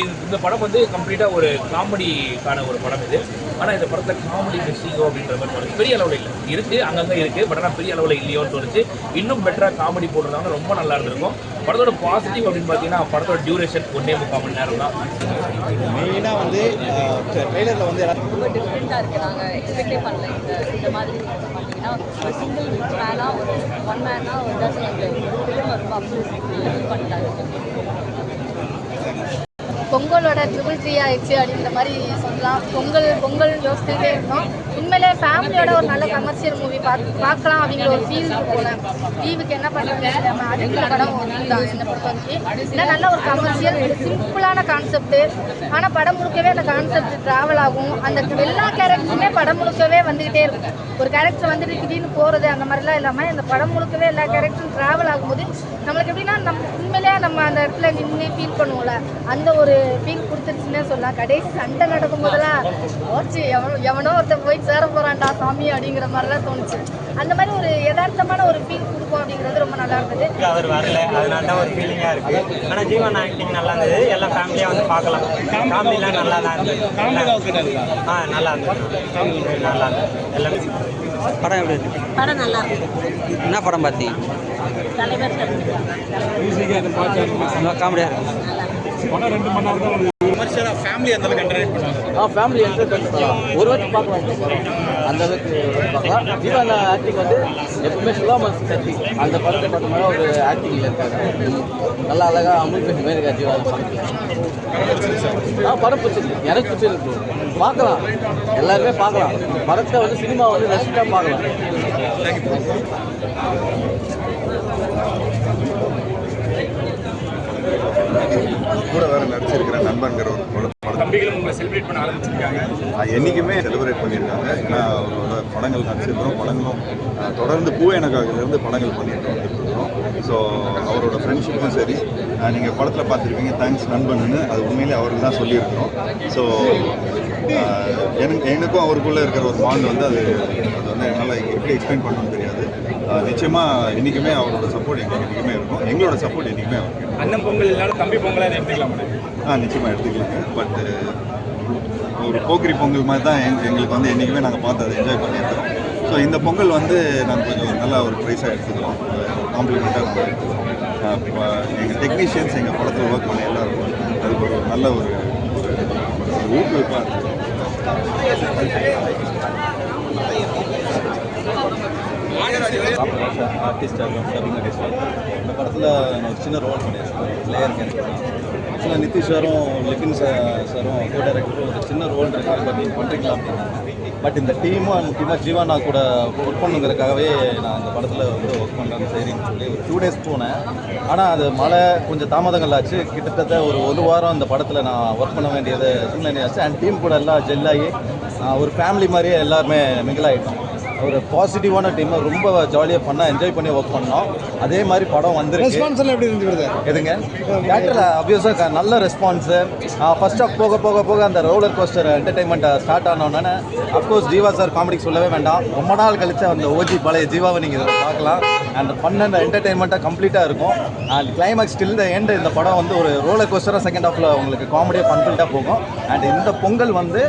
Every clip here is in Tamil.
இந்த படம் வந்து கம்ப்ளீட்டாக ஒரு காமெடிக்கான ஒரு படம் இது. ஆனால் இந்த படத்தில் காமெடி மிஸ்ஸிங்கோ அப்படின்ற மாதிரி தோணுச்சு பெரிய அளவில் இல்லை. இருக்குது அங்கங்கே இருக்குது பட் ஆனால் பெரிய அளவில் இல்லையோன்னு தோணுச்சு. இன்னும் பெட்டராக காமெடி போட்டிருந்தாங்கன்னா ரொம்ப நல்லா இருந்திருக்கும். படத்தோட பாசிட்டிவ் அப்படின்னு பார்த்தீங்கன்னா படத்தோட டியூரேஷன் ஒன்றே முக்கால் மணி நேரம் தான் மெயினாக வந்து ட்ரெய்லரில் வந்து எல்லாரும் ரொம்ப டிஃப்ரெண்ட்டாக இருக்குது நாங்கள் எக்ஸ்பெக்டே பண்ணல. இந்த இந்த மாதிரி பார்த்தீங்கன்னா ஒரு சிங்கிள் மேனாக ஒரு ஒன் மேனாக ஒரு ஃபிலிம் ரொம்ப அப்படி பண்ணிட்டாங்க. பொங்கலோட ட்ரிபிள் த்ரீ ஆயிடுச்சு அப்படின்ற மாதிரி சொல்லலாம். பொங்கல் பொங்கல் யோசிச்சுட்டே இருந்தோம். உண்மையிலே ஃபேமிலியோட ஒரு நல்ல கமர்ஷியல் மூவி பார்த்து பார்க்கலாம் அப்படிங்கிற ஒரு ஃபீல் போனேன் லீவுக்கு என்ன பண்ணுறது நம்ம அடுத்த படம் தான் என்னை பொறுத்த வரைக்கும் ஏன்னா நல்ல ஒரு கமர்ஷியல் சிம்பிளான கான்செப்ட் ஆனால் படம் முழுக்கவே அந்த கான்செப்ட் ட்ராவல் ஆகும். அந்த எல்லா கேரக்டருமே படம் முழுக்கவே வந்துக்கிட்டே இருக்கும். ஒரு கேரக்டர் வந்துட்டு திடீர்னு போகிறது அந்த மாதிரிலாம் இல்லாமல் இந்த படம் முழுக்கவே எல்லா கேரக்டரும் ட்ராவல் ஆகும்போது நம்மளுக்கு எப்படின்னா நம்ம உண்மையிலேயே நம்ம அந்த இடத்துல நின்று ஃபீல் பண்ணுவோம்ல. அந்த ஒரு ஃபீல் கொடுத்துருச்சுன்னே சொல்லலாம் கடைசி சண்டை நடக்கும் போதெல்லாம் ஓச்சு எவனோ எவனோ ஒருத்தன் போய் சேர போகிறான்டா சாமி அப்படிங்கிற மாதிரிலாம் தோணுச்சு. அந்த மாதிரி ஒரு யதார்த்தமான ஒரு ஃபீல் கொடுக்கும் அப்படிங்கிறது ரொம்ப நல்லா இருந்தது. அவர் வரல. அதனால தான் ஒரு ஃபீலிங்காக இருக்கு. ஆனால் ஜீவன் ஆக்டிங் நல்லா இருந்தது. எல்லாம் ஃபேமிலியாக வந்து பார்க்கலாம். காமெடிலாம் நல்லா தான் இருந்தது. ஆ நல்லா இருந்தது. நல்லா இருந்தது. எல்லாமே படம் எப்படி இருக்கு? படம் நல்லா இருக்கு. என்ன படம் பார்த்தீங்க? தலைவர் காமெடியாக இருக்கு. கமர்ஷியலாக ஃபேமிலி அந்த அளவுக்கு என்டர்டைன் பண்ணுவாங்க ஆ ஃபேமிலி என்டர்டைன் பண்ணலாம் ஒரு வாட்டி பார்க்கலாம் அந்த அளவுக்கு பார்க்கலாம் ஜீவன் ஆக்டிங் வந்து எப்பவுமே சுலாமன் சக்தி அந்த படத்தை பார்த்தோம்னா ஒரு ஆக்டிங்கில் இருக்காங்க நல்லா அழகாக அமுல் பேசி மாதிரி இருக்கா ஜீவா ஆ படம் பிடிச்சிருக்கு. எனக்கு பிடிச்சிருக்கு. பார்க்கலாம். எல்லாருமே பார்க்கலாம். படத்தை வந்து சினிமா வந்து ரசிக்காக பார்க்கலாம் கூட வேற நடிச்சிருக்கிற நண்பன்கிற ஒரு அது என்றைக்குமே செலிப்ரேட் பண்ணியிருக்காங்க. ஏன்னா அவரோட படங்கள் நடிச்சிருக்கிறோம். படங்களும் தொடர்ந்து பூ எனக்காகலேருந்து படங்கள் பண்ணிட்டு வந்துட்டு இருக்கிறோம் ஸோ அவரோட ஃப்ரெண்ட்ஷிப்பும் சரி. நீங்கள் படத்தில் பார்த்துருப்பீங்க. தேங்க்ஸ் நண்பன்னு அது உண்மையிலே அவருக்கு தான் சொல்லியிருக்கிறோம். ஸோ எனக்கு எனக்கும் அவருக்குள்ளே இருக்கிற ஒரு பாண்ட் வந்து அது அது வந்து என்னால் எப்படி எக்ஸ்பிளைன் பண்ணணும்னு தெரியாது. அஹ், நிச்சயமா என்றைக்குமே அவரோட சப்போர்ட் எங்களுக்கு என்றைக்குமே இருக்கும். எங்களோட சப்போர்ட் என்றைக்குமே அவருக்கு. அண்ணன் பொங்கல் இல்லைனாலும் தம்பி பொங்கலாக அதை எடுத்துக்கலாம் ஆ நிச்சயமாக எடுத்துக்கலாங்க பட் ஒரு போக்கிரி பொங்கல் மாதிரி தான் எங்க எங்களுக்கு வந்து என்றைக்குமே நாங்கள் பார்த்து அதை என்ஜாய் பண்ணியிருக்கோம் ஸோ இந்த பொங்கல் வந்து நாங்கள் கொஞ்சம் நல்லா ஒரு ப்ரைஸாக எடுத்துக்கிறோம். காம்ப்ளிமெண்ட்டாக நம்ம எடுத்துக்கிறோம். எங்கள் டெக்னீஷியன்ஸ் எங்கள் படத்தில் ஒர்க் பண்ண எல்லாரும் அதுக்கு ஒரு நல்ல ஒரு ஊக்குவிப்பாக இருக்குது ஆர்டிஸ்ட் ஆகும் நடேஸ்வர் இந்த படத்தில் நான் ஒரு சின்ன ரோல் பண்ணியிருக்கேன் பிளேயர் கேரக்டர் ஆக்சுவலாக நிதிஷ் சாரும் லிபின் சாரும் கோ டைரக்டரும் ஒரு சின்ன ரோல் இருக்குது பட் நீங்கள் பண்ணுறீங்களா அப்படின்னா. பட் இந்த டீமும் முக்கியமாக ஜீவானா கூட ஒர்க் பண்ணுங்கிறதுக்காகவே நான் இந்த படத்தில் வந்து ஒர்க் பண்ணுறேன் சரின்னு சொல்லி ஒரு டூ டேஸ் போனேன். ஆனால் அது மழை கொஞ்சம் தாமதங்கள் ஆச்சு. கிட்டத்தட்ட ஒரு ஒரு வாரம் இந்த படத்தில் நான் ஒர்க் பண்ண வேண்டியது சூழ்நிலை ஆச்சு அண்ட் டீம் கூட எல்லாம் ஜெல்லாகி ஒரு ஃபேமிலி மாதிரியே எல்லாருமே மிங்கிள் ஆகிட்டோம் ஒரு பாசிட்டிவான டீம் ரொம்ப ஜாலியாக பண்ணால் என்ஜாய் பண்ணி ஒர்க் பண்ணோம். அதே மாதிரி படம் வந்திருக்கு. ரெஸ்பான்ஸ் எல்லாம் எப்படி இருந்துச்சு எதுங்க? தேட்டரில் அப்வியஸாக நல்ல ரெஸ்பான்ஸு ஃபர்ஸ்ட் ஆஃப் போக போக போக அந்த ரோலர் கோஸ்டர் என்டர்டைன்மெண்ட் ஸ்டார்ட் ஆனோடனே அஃப்கோர்ஸ் ஜீவா சார் காமெடிக்கு சொல்லவே வேண்டாம். ரொம்ப நாள் கழிச்சு அந்த ஓஜி பழைய ஜீவாவை நீங்கள் பார்க்கலாம். அண்ட் பன்னெண்டு என்டர்டைன்மெண்ட்டாக கம்ப்ளீட்டாக இருக்கும். And climax still the end இந்த படம் வந்து ஒரு ரோலர் கோஸ்டராக செகண்ட் ஹாஃபில் உங்களுக்கு காமெடியாக ஃபன்ஃபில்ட்டாக போகும். அண்ட் இந்த பொங்கல் வந்து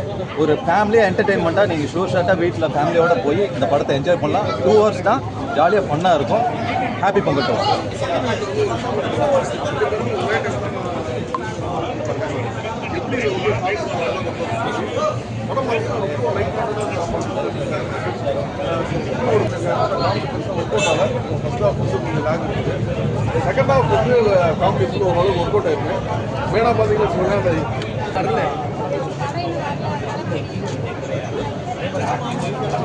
ஒரு ஃபேமிலியாக என்டர்டைன்மெண்ட்டாக நீங்கள் ஷூர் ஷார்ட்டாக வீட்டில் ஃபேமிலியோட போய் இந்த படத்தை என்ஜாய் பண்ணலாம். டூ ஹவர்ஸ் தான் ஜாலியாக ஃபன்னாக இருக்கும். Happy Pongal to second half வந்து காமெடி ஃபுல் ஓரளவுக்கு ஒர்க் அவுட் ஆயிருக்கு. மெயினாக பார்த்தீங்கன்னா வச்சுக்கோங்களேன்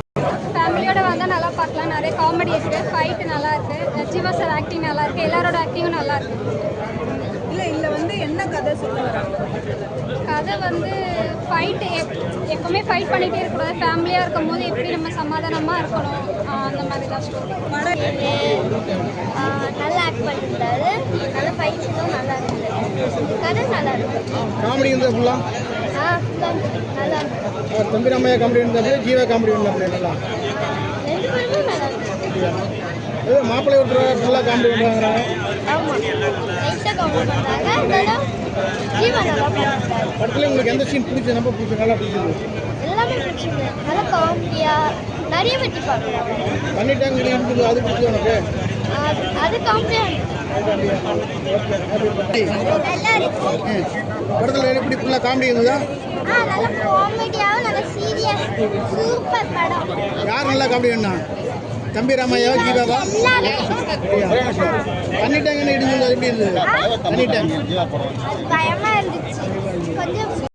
ஃபேமிலியோட வந்தால் நல்லா பார்க்கலாம். நிறைய காமெடி இருக்குது ஃபைட்டு நல்லா இருக்குது ஜீவா சார் ஆக்டிங் நல்லா இருக்குது எல்லாரோட ஆக்டிங்கும் நல்லா இருக்கு. இல்லை இதில் வந்து என்ன கதை சொல்ல வராங்க? கதை வந்து ஃபைட்டு எப் எப்போவுமே ஃபைட் பண்ணிகிட்டே இருக்கக்கூடாது. ஃபேமிலியாக இருக்கும் போது எப்படி நம்ம சமாதானமாக இருக்கணும்? அந்த மாதிரி தான் நல்லா ஆக்ட் பண்ணியிருந்தாரு. நல்ல ஃபைட்ஸும் நல்லா இருந்தது. கதை நல்லா இருந்தது. காமெடி இருந்தால் ஃபுல்லாக ஆ? நல்லா இருந்தது. தம்பிராமையா காமெடி இருந்தாலே ஜீவா காமெடி பண்ணாப்ல நல்லா. ஏதோ மாப்பிள்ளை விட்டுறாங்க நல்லா காமெடி பண்ணுறாங்க படத்தில் உங்களுக்கு எந்த சீன் பிடிச்சது? நம்ம பிடிச்சது நல்லா பிடிச்சது. பிடிச்சது பண்ணிட்டாங்க அது பிடிச்சது உனக்கு. அது படத்தில் எப்படி ஃபுல்லாக காமெடி இருந்ததா? யார் நல்லா காமெடி பண்ணா? தம்பி ராமையா ஜீவாவா? பண்ணிட்டாங்கன்னு எப்படி இருந்தது? பண்ணிட்டாங்க.